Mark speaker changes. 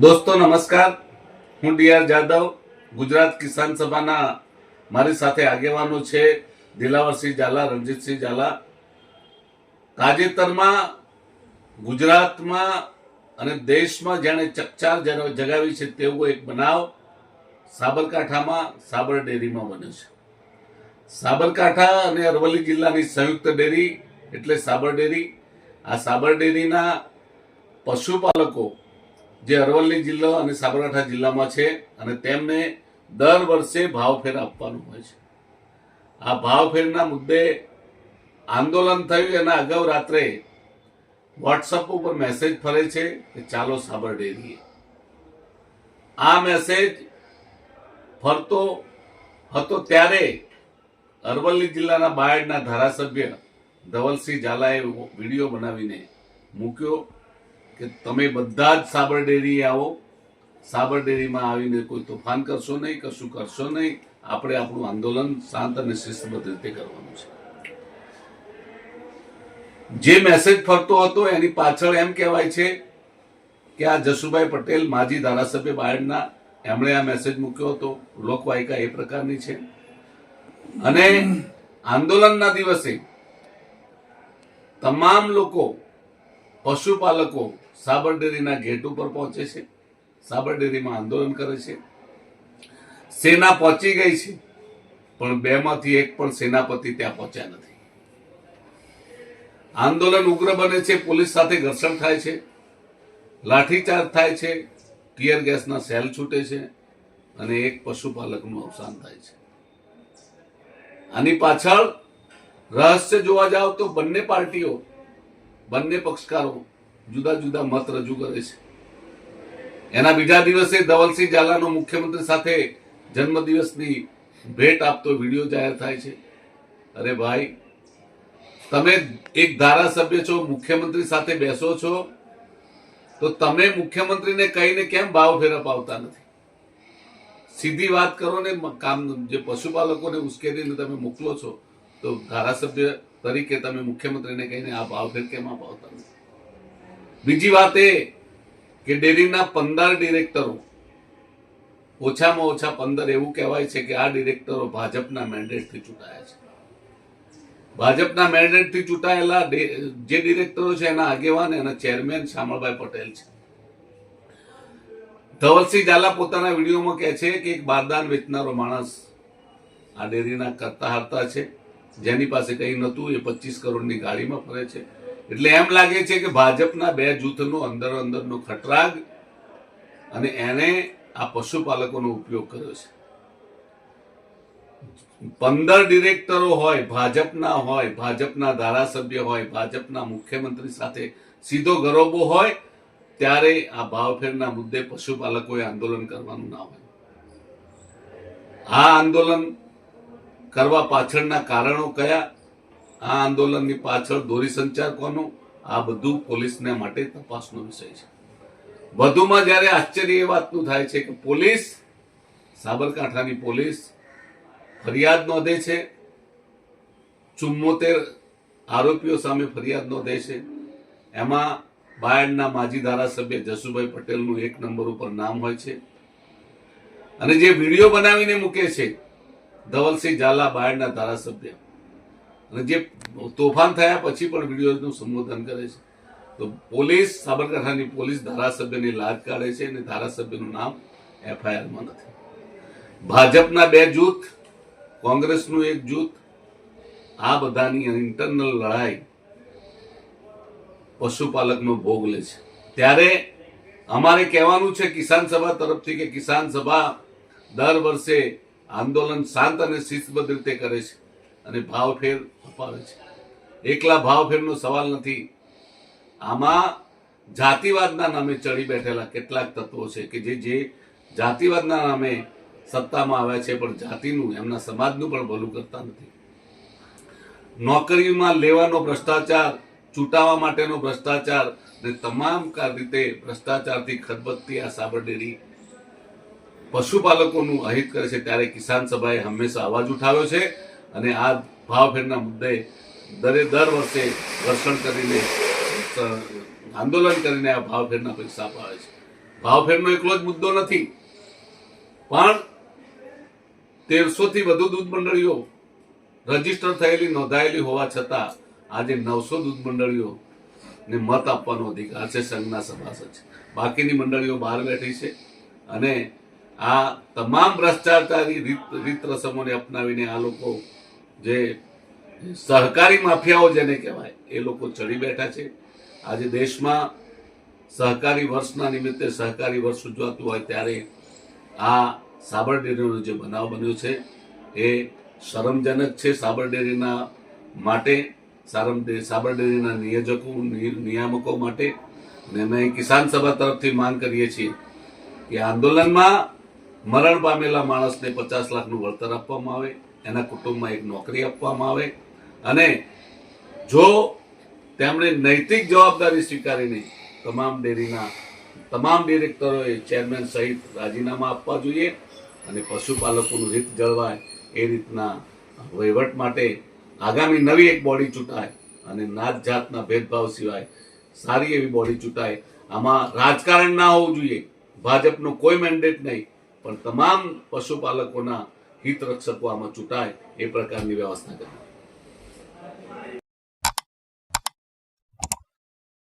Speaker 1: દોસ્તો, નમસ્કાર. હું ડીઆર જાદવ, ગુજરાત કિસાન સભાના મારી સાથે આગેવાનો છે દિલાવરસિંહ ઝાલા રણજીતસિંહ ઝાલા. તાજેતરમાં ગુજરાતમાં અને દેશમાં જેણે ચકચાર જગ- જગાવી છે તેવો એક બનાવ સાબરકાંઠામાં સાબર ડેરીમાં બન્યો છે. સાબરકાંઠા અને અરવલ્લી જિલ્લાની સંયુક્ત ડેરી એટલે સાબર ડેરી. આ સાબર ડેરીના પશુપાલકો જે અરવલ્લી જિલ્લો અને સાબરકાંઠા જિલ્લામાં છે અને તેમને દર વર્ષે ભાવફેર આપવાનું હોય છે. આ ભાવફેરના મુદ્દે આંદોલન થયું, એના અગાઉ રાત્રે વોટ્સઅપ ઉપર મેસેજ ફરે છે કે ચાલો સાબર ડેરીએ આ મેસેજ ફરતો હતો ત્યારે અરવલ્લી જિલ્લાના બાયડના ધારાસભ્ય ધવલસિંહ ઝાલાએ વીડિયો બનાવીને મૂક્યો. કે તમે બધા જ સાબર ડેરી આવો. સાબર ડેરીમાં આવીને કોઈ તોફાન કરશો નહીં, કશું કરશો નહીં. આપણે આપણું આંદોલન શાંત અને શિસ્તબદ્ધ રીતે કરવાનું છે. જે મેસેજ ફરતો હતો એની પાછળ એમ કહેવાય છે કે આ જસુભાઈ પટેલ માજી ધારાસભ્ય બાયડના એમણે આ મેસેજ મૂક્યો હતો. લોકવાયકા એ પ્રકારની છે. અને આંદોલનના દિવસે તમામ લોકો, પશુપાલકો સાબર ડેરીના ગેટ ઉપર પહોંચે છે. સાબર ડેરીમાં આંદોલન કરે છે. સેના પહોંચી ગઈ છે, પણ બેમાંથી એક પણ સેનાપતિ ત્યાં પહોંચ્યા નથી. આંદોલન ઉગ્ર બને છે, પોલીસ સાથે ઘર્ષણ થાય છે, લાઠીચાર્જ થાય છે, ટીયર ગેસના સેલ છૂટે છે અને એક પશુપાલકનું અવસાન થાય છે. આની પાછળ રહસ્ય જોવા જાવ તો બંને પાર્ટીઓ, બંને પક્ષકારો જુદા જુદા મત રજૂ કરે છે. એના બીજા દિવસે ધવલસિંહ ઝાલાનો મુખ્યમંત્રી સાથે જન્મદિવસની ભેટ આપતો વીડિયો જાહેર થાય છે. અરે ભાઈ, તમે એક ધારાસભ્ય છો, મુખ્યમંત્રી સાથે બેસો છો, તો તમે મુખ્યમંત્રીને કહીને કેમ ભાવ ફેર અપાવતા નથી? સીધી વાત કરો ને કામ જે પશુપાલકોને ઉશ્કેરીને તમે મોકલો છો, તો ધારાસભ્ય તરીકે તમે મુખ્યમંત્રીને કહીને આ ભાવ ફેર કેમ અપાવતા નથી? બીજી વાત એ કે ડેરીના પંદર ડિરેક્ટરો, ઓછામાં ઓછા પંદર એવું કહેવાય છે કે આ ડિરેક્ટરો ભાજપના મેન્ડેટથી ચૂંટાયા છે. ભાજપના મેન્ડેટથી ચૂંટાયેલા જે ડિરેક્ટરો છે એના આગેવાન એના ચેરમેન શામળભાઈ પટેલ છે. ધવલસિંહ ઝાલા પોતાના વિડીયોમાં કહે છે કે એક બારદાન વેચનારો માણસ આ ડેરીના કરતા હારતા છે. જેની પાસે કંઈ નહોતું, એ પચીસ કરોડની ગાડીમાં ફરે છે. એટલે એમ લાગે છે કે ભાજપના બે જૂથનો અંદર અંદરનો ખટરાગ અને એને આ પશુપાલકોનો ઉપયોગ કર્યો છે. પંદર ડિરેક્ટરો હોય, ભાજપના હોય, ભાજપના ધારાસભ્ય હોય, ભાજપના મુખ્યમંત્રી સાથે સીધો ગરોબો હોય, ત્યારે આ ભાવફેરના મુદ્દે પશુપાલકોએ આંદોલન કરવાનું ના હોય. આ આંદોલન કરવા પાછળના કારણો કયા? આ આંદોલનની પાછળ દોરી સંચાર કોનો? આ બધું પોલીસને માટે તપાસનો વિષય છે. વધુમાં જ્યારે આશ્ચર્ય એ વાતનું થાય છે કે પોલીસ, સાબરકાંઠાની પોલીસ ફરિયાદ નોંધે છે. ચુમ્મોતેર આરોપીઓ સામે ફરિયાદ નોંધે છે. એમાં બાયડના માજી ધારાસભ્ય જસુભાઈ પટેલનું એક નંબર ઉપર નામ હોય છે. અને જે વીડિયો બનાવીને મૂકે છે, ધવલસિંહ ઝાલા બાયડના ધારાસભ્ય. અને જે તોફાન થયા પછી પણ વિડીયોનું સંબોધન કરે છે. તો પોલીસ, સાબરકાંઠાની પોલીસ ધારાસભ્યની લાજ કાઢે છે અને ધારાસભ્યનું નામ એફઆઈઆરમાં નથી. ભાજપના બે જૂથ, કોંગ્રેસનું એક જૂથ, આ બધાની ઇન્ટરનલ લડાઈ પશુપાલકનો ભોગ લે છે. ત્યારે અમારે કહેવાનું છે કિસાન સભા તરફથી કે કિસાન સભા દર વર્ષે આંદોલન શાંત અને શિસ્તબદ્ધ રીતે કરે છે. અને ભાવફેર અપાવે છે. એકલા ભાવફેરનો સવાલ નથી. આમાં જાતિવાદના નામે ચડી બેઠેલા કેટલાક તત્વો છે કે જે જે જાતિવાદના નામે સત્તામાં આવ્યા છે, પણ જાતિનું, એમના સમાજનું પણ ભલું કરતા નથી. નોકરીમાં લેવાનો ભ્રષ્ટાચાર, ચૂંટાવા માટેનો ભ્રષ્ટાચાર ને તમામ રીતે ભ્રષ્ટાચારથી ખદબદતી આ સાબરડેરી પશુપાલકોનું અહિત કરે છે, ત્યારે કિસાન સભાએ હંમેશા અવાજ ઉઠાવ્યો છે. અને આ ભાવફેરના મુદ્દે દરે દર વર્ષે ઘર્ષણ કરીને આંદોલન કરીને આ ભાવફેરના પૈસા અપાવે છે. ભાવફેરનો એકલો જ મુદ્દો નથી. પણ તેરસો થી વધુ દૂધ મંડળીઓ રજિસ્ટર થયેલી, નોંધાયેલી હોવા છતાં આજે નવસો દૂધ મંડળીઓ ને મત આપવાનો અધિકાર છે સંઘના સભાસદ છે બાકીની મંડળીઓ બહાર બેઠી છે અને આ તમામ ભ્રષ્ટાચારી રીત રીત રસમોને અપનાવીને આ લોકો જે સહકારી માફિયાઓ જેને કહેવાય, એ લોકો ચડી બેઠા છે. આજે દેશમાં સહકારી વર્ષના નિમિત્તે સહકારી વર્ષ ઉજવાતું હોય ત્યારે આ સાબર ડેરીનો જે બનાવ બન્યો છે, એ શરમજનક છે સાબર ડેરીના માટે સાબર ડેરીના નિયોજકો નિયામકો માટે. અને અમે કિસાન સભા તરફથી માંગ કરીએ છીએ કે આંદોલનમાં મરણ પામેલા માણસને પચાસ લાખનું વળતર આપવામાં આવે. એના કુટુંબમાં એક નોકરી આપવામાં આવે. અને જો તેમણે નૈતિક જવાબદારી સ્વીકારીને તમામ ડેરીના, તમામ ડિરેક્ટરોએ ચેરમેન સહિત રાજીનામા આપવા જોઈએ અને પશુપાલકોનું હિત જળવાય એ રીતના વહીવટ માટે આગામી નવી એક બોડી ચૂંટાય અને નાત જાતના ભેદભાવ સિવાય સારી એવી બોડી ચૂંટાય. આમાં રાજકારણ ના હોવું જોઈએ. ભાજપનો કોઈ મેન્ડેટ નહીં, પણ તમામ પશુપાલકોના હિત રક્ષકો આમાં ચૂંટાય એ પ્રકારની વ્યવસ્થા કરવી